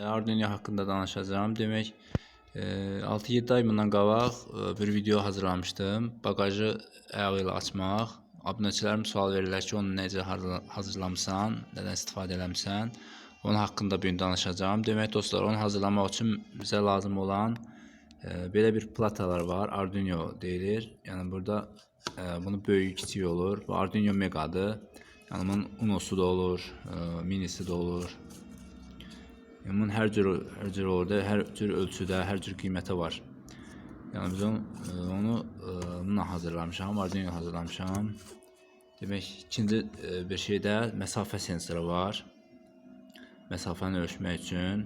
Arduino haqqında danışacağam. Demək, e, 6-7 ay bundan qabaq e, bir video hazırlamışdım. Bagajı ayağı ilə açmaq. Abunəçilərim sual verirlər ki, onu necə hazırla- hazırlamısan, nədən istifadə eləmisən? Onun haqqında bu gün danışacağam. Demək dostlar, onu hazırlamaq üçün bizə lazım olan e, belə bir platalar var. Arduino deyilir. Yəni burada e, bunun böyüyü, kiçiyi olur. Bu Arduino Mega'dır. Yəni bunun Uno'su da olur, minisi de olur. Bunun hər cür hər cür orada, hər cür ölçüdə, hər cür qiyməti var. Yəni biz onu, e, onu e, bununla hazırlamışam, Arduino hazırlamışam. Demək, ikinci e, bir şey də məsafə sensoru var. Məsafəni ölçmək üçün.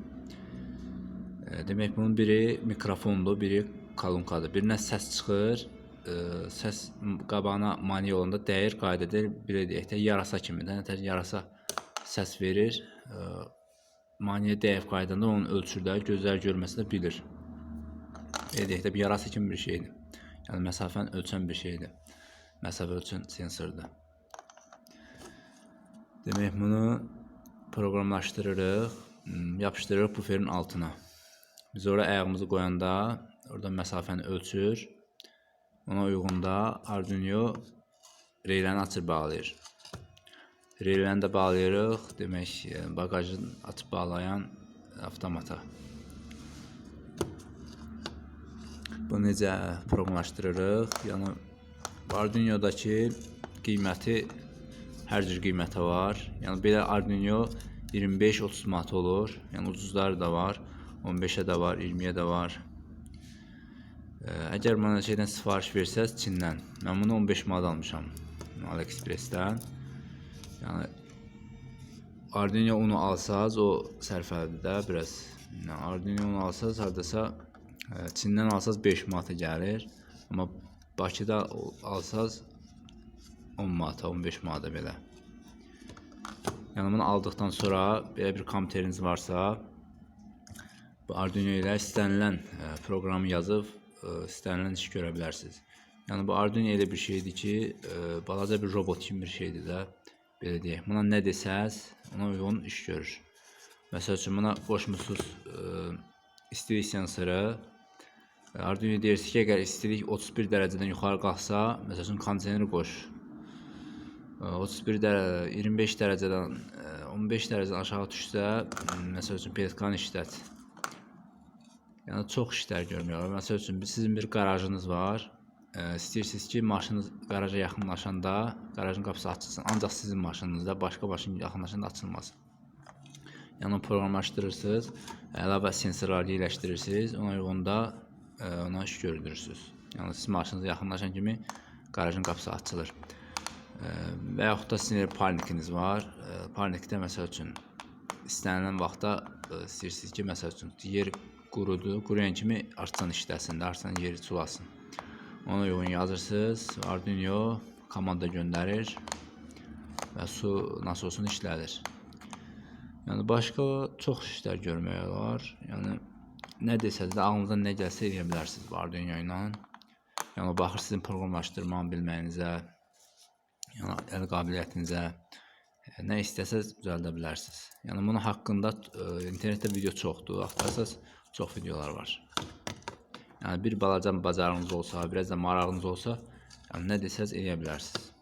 Demək bunun biri mikrofondur, biri kolonkadır. Birindən səs çıxır, səs qabağına mane olanda dəyir, qayda edir. Belə deyək də yarasa kimi də, nətər yarasa səs verir. Maniyə dəyib qaydanda onun ölçürdə gözlər görməsi də bilir. Belə deyək də bir yarasa kimi bir şeydir. Yəni məsafəni ölçən bir şeydir. Məsafə ölçən sensordur. Demək bunu proqramlaşdırırıq, hmm, yapışdırırıq buferin altına. Biz oraya ayağımızı qoyanda orada məsafəni ölçür. Ona uyğun da Arduino reyləni açıb bağlayır. Reyləni də bağlayırıq. Demək, e, bagajın açıb bağlayan avtomata. Bu necə proqramlaşdırırıq? Yəni Arduino-dakı qiyməti hər cür qiyməti var. Yəni belə Arduino 25-30 manat olur. Yəni ucuzları da var. 15-ə də var, 20-yə də var. Ə, Əgər mənə şeydən sifariş versəz Çindən. Mən bunu 15 manat almışam AliExpress-dən. Yəni Arduino unu alsaz o sərfəlidir biraz. Yəni Arduino unu alsaz hardasa ə, Çindən alsaz 5 manata gəlir. Amma Bakıda alsaz 10 manata, 15 manata belə. Yəni bunu aldıqdan sonra belə bir kompüteriniz varsa, bu Arduino ilə istənilən ə, proqramı yazıb ə, istənilən iş görə bilərsiniz. Yəni bu Arduino elə bir şeydir ki, balaca bir robot kimi bir şeydir də. Belə deyək. Buna nə desəz, ona uyğun iş görür. Məsəl üçün buna qoşmusunuz ə, istilik sensoru. Arduino deyirsiniz ki, əgər istilik 31 dərəcədən yuxarı qalxsa, məsəl üçün kondisioneri qoş. Ə, 31 dərəcə, 25 dərəcədən ə, 15 dərəcədən aşağı düşsə, məsəl üçün petkanı işlət. Yəni çox işlər görmək olar. Məsəl üçün sizin bir qarajınız var. İstəyirsiniz ki, maşınınız qaraja yaxınlaşanda qarajın qapısı açılsın. Ancaq sizin maşınınızda başqa maşın yaxınlaşanda açılmasın. Yəni proqramlaşdırırsınız, əlavə sensorlar yerləşdirirsiniz, ona uyğun da ona iş gördürürsüz. Yəni siz maşınınıza yaxınlaşan kimi qarajın qapısı açılır. Və yaxud da sizin parnikiniz var. Parnikdə məsəl üçün istənilən vaxtda istəyirsiniz ki, məsəl üçün yer qurudu, quruyan kimi artsan işləsin, artsan yeri sulasın. Ona uyğun yazırsınız, Arduino komanda göndərir və su nasosunu işlədir. Yəni başqa çox işlər görmək olar. Yəni nə desəz də ağlınıza nə gəlsə eləyə bilərsiniz bu Arduino ilə. Yəni baxır sizin proqramlaşdırmanı bilməyinizə, yəni əl qabiliyyətinizə, e, nə istəsəz düzəldə bilərsiniz. Yəni bunun haqqında ə, internetdə video çoxdur. Axtarsanız çox videolar var. Yəni bir balaca bacarığınız olsa, biraz da marağınız olsa, yəni nə desəz eləyə bilərsiniz.